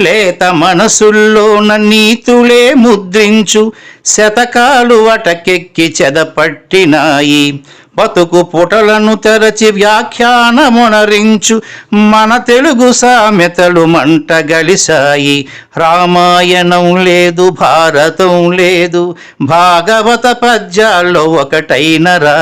లేత మనసుల్లోన నీతులే ముద్రించు. శతకాలు అటకెక్కి చెదపట్టినాయి. బతుకు పుటలను తెరచి వ్యాఖ్యానమునరించు. మన తెలుగు సామెతలు మంట గలిసాయి రామాయణం లేదు భారతం లేదు. భాగవత పద్యాల్లో ఒకటైన రా